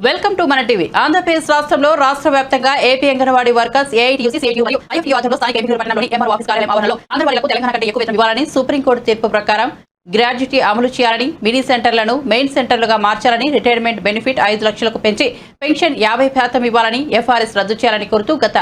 Welcome to మన TV. Andhra Pradesh రాష్ట్రంలో రాష్ట్ర వ్యాప్తంగా AP anganwadi workers AITUC Telangana కంటే ఎక్కువ ఇవ్వాలని సుప్రీంకోర్టు తీర్పు ప్రకారం గ్రాడ్యుటీ అమలు చేయాలని మినీ సెంటర్లను మెయిన్ సెంటర్లుగా మార్చాలని రిటైర్మెంట్ బెనిఫిట్ ఐదు లక్షలకు పెంచి పెన్షన్ యాభై శాతం ఇవ్వాలని ఎఫ్ఆర్ఎస్ రద్దు చేయాలని కోరుతూ గత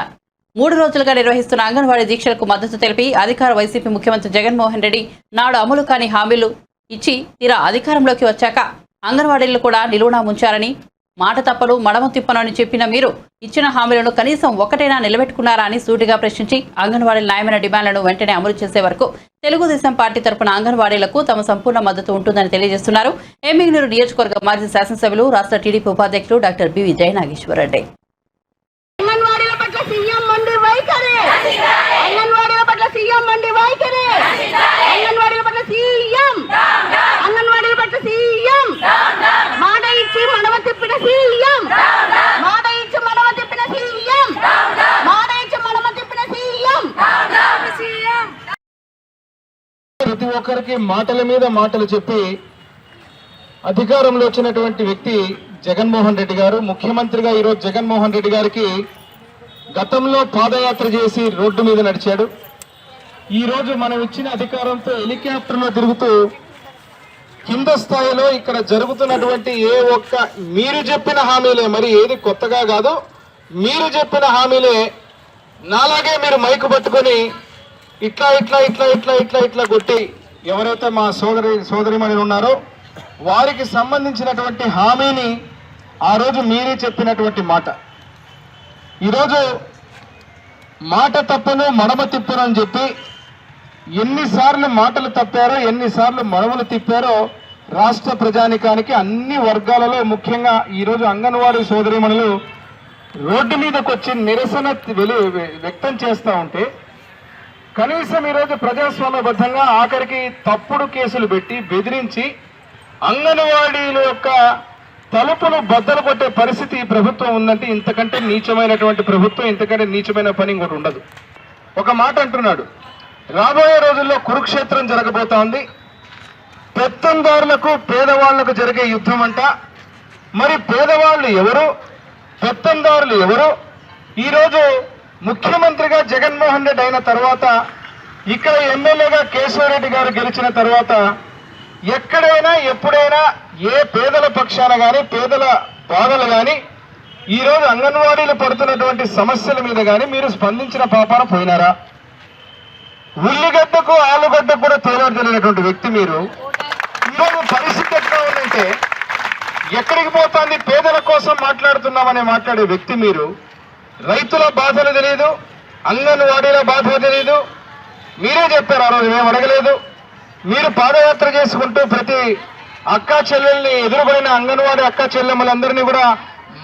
మూడు రోజులుగా నిర్వహిస్తున్న అంగన్వాడీ దీక్షలకు మద్దతు తెలిపి అధికార వైసీపీ ముఖ్యమంత్రి జగన్మోహన్ రెడ్డి నాడు అమలు కాని హామీలు ఇచ్చి తీరా అధికారంలోకి వచ్చాక అంగన్వాడీలు కూడా నిలువునా ముంచారని మాట తప్పలు మడమ తిప్పనని అని చెప్పిన మీరు ఇచ్చిన హామీలను కనీసం ఒకటైనా నిలబెట్టుకున్నారా అని సూటిగా ప్రశ్నించి అంగన్వాడీల న్యాయమైన డిమాండ్లను వెంటనే అమలు చేసే వరకు తెలుగుదేశం పార్టీ తరపున అంగన్వాడీలకు తమ సంపూర్ణ మద్దతు ఉంటుందని తెలియజేస్తున్నారు. ఎమ్మిగ్నూరు నియోజకవర్గ మాజీ శాసనసభ్యులు రాష్ట్ర టీడీపీ ఉపాధ్యక్షులు డాక్టర్ బివి జయనాగేశ్వరరెడ్డి అంగన్వాడీల పట్ల సీఎం మండి వైఖరి. అంగన్వాడీల పట్ల సీఎం మండి వైఖరి. అంగన్వాడీల పట్ల సీఎం అంగన్వాడీల పట్ల సీఎం మాట ఇచ్చి మడవ తిప్పిన సీఎం మాట ఇచ్చి మడవ తిప్పిన సీఎం మాట ఇచ్చి మడవ తిప్పిన సీఎం ప్రతి ఒక్కరికి మాటల మీద మాటలు చెప్పి అధికారంలో వచ్చినటువంటి వ్యక్తి జగన్మోహన్ రెడ్డి గారు ముఖ్యమంత్రిగా ఈరోజు జగన్మోహన్ రెడ్డి గారికి గతంలో పాదయాత్ర చేసి రోడ్డు మీద నడిచాడు. ఈ రోజు మనం ఇచ్చిన అధికారంతో హెలికాప్టర్లో తిరుగుతూ కింద స్థాయిలో ఇక్కడ జరుగుతున్నటువంటి ఏ ఒక్క మీరు చెప్పిన హామీలే మరి ఏది కొత్తగా కాదు మీరు చెప్పిన హామీలే నాలాగే మీరు మైకు పట్టుకొని ఇట్లా ఇట్లా ఇట్లా ఇట్లా ఇట్లా ఇట్లా కొట్టి ఎవరైతే మా సోదరి సోదరిమణి ఉన్నారో వారికి సంబంధించినటువంటి హామీని ఆ రోజు మీరే చెప్పినటువంటి మాట. ఈరోజు మాట తప్పను మడమ తిప్పను అని చెప్పి ఎన్నిసార్లు మాటలు తప్పారో ఎన్నిసార్లు మడమలు తిప్పారో రాష్ట్ర ప్రజానికానికి అన్ని వర్గాలలో ముఖ్యంగా ఈరోజు అంగన్వాడీ సోదరిమణులు రోడ్డు మీదకి వచ్చి నిరసన వెలు వ్యక్తం చేస్తూ ఉంటే కనీసం ఈరోజు ప్రజాస్వామ్యబద్ధంగా ఆఖరికి తప్పుడు కేసులు పెట్టి బెదిరించి అంగన్వాడీల యొక్క తలుపులు బద్దలు కొట్టే పరిస్థితి ఈ ప్రభుత్వం ఉందంటే ఇంతకంటే నీచమైనటువంటి ప్రభుత్వం ఇంతకంటే నీచమైన పని ఇంకోటి ఉండదు. ఒక మాట అంటున్నాడు. రాబోయే రోజుల్లో కురుక్షేత్రం జరగబోతోంది. పెత్తందారులకు పేదవాళ్ళకు జరిగే యుద్ధం అంట. మరి పేదవాళ్ళు ఎవరు? పెత్తందారులు ఎవరు? ఈరోజు ముఖ్యమంత్రిగా జగన్మోహన్ రెడ్డి అయిన తర్వాత ఇక్కడ ఎమ్మెల్యేగా కేశవరెడ్డి గారు గెలిచిన తర్వాత ఎక్కడైనా ఎప్పుడైనా ఏ పేదల పక్షాన కానీ పేదల బాధలు కానీ ఈరోజు అంగన్వాడీలు పడుతున్నటువంటి సమస్యల మీద కానీ మీరు స్పందించిన పాపాన పోయినారా? ఉల్లిగడ్డకు ఆలుగడ్డకు కూడా తేలాడు తెలియనటువంటి వ్యక్తి మీరు. ఈరోజు పరిస్థితి ఎట్లా ఉందంటే ఎక్కడికి పోతుంది పేదల కోసం మాట్లాడుతున్నామని మాట్లాడే వ్యక్తి మీరు. రైతుల బాధలు తెలియదు అంగన్వాడీల బాధ తెలియదు మీరే చెప్పారు ఆ రోజు మేము అడగలేదు. మీరు పాదయాత్ర చేసుకుంటూ ప్రతి అక్క చెల్లెల్ని ఎదురుపడిన అంగన్వాడీ అక్క చెల్లెమ్మలందరినీ కూడా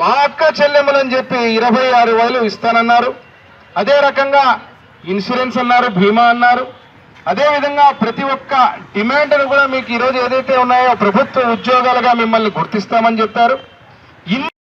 మా అక్క చెల్లెమ్మలని చెప్పి ఇరవై ఆరు వేలు ఇస్తానన్నారు. అదే రకంగా ఇన్సూరెన్స్ అన్నారు బీమా అన్నారు. అదేవిధంగా ప్రతి ఒక్క డిమాండ్ను కూడా మీకు ఈరోజు ఏదైతే ఉన్నాయో ప్రభుత్వ ఉద్యోగాలుగా మిమ్మల్ని గుర్తిస్తామని చెప్పారు.